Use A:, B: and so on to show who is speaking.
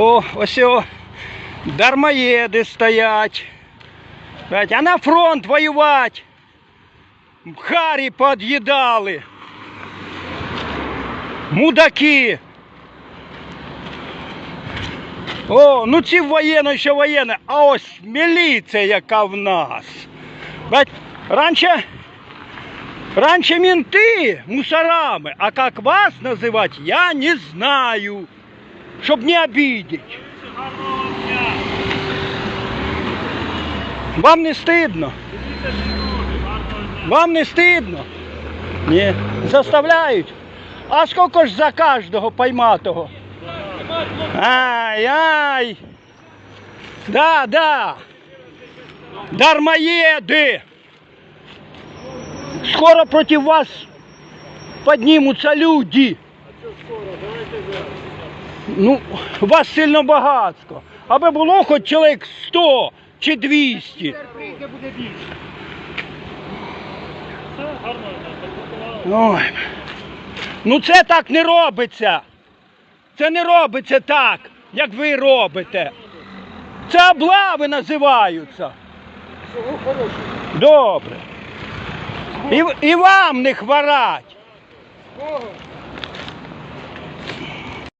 A: О, ось о, дармоєди стоять. А на фронт воювати. Харі під'їдали. Мудаки. О, ну ці воєнні, що воєнні, а ось міліція, яка в нас. Бать, раніше, раніше менти мусорами, а как вас називати, я не знаю, щоб не обидеть. Вам не стидно? Вам не стидно? Ні. Заставляють. А скільки ж за кожного пойматого? Ай, ай. Да, да. Дармоеды. Скоро против вас поднимутся люди. Ну, вас сильно багатство. Аби було хоч чоловік 100 чи 200.
B: Прийде буде більше. Все гарно,
A: Ой. Ну це так не робиться. Це не робиться так, як ви робите. Це облави називаються.
B: Всього хорошого.
A: Добре. І, і вам не хворать.
B: Богом.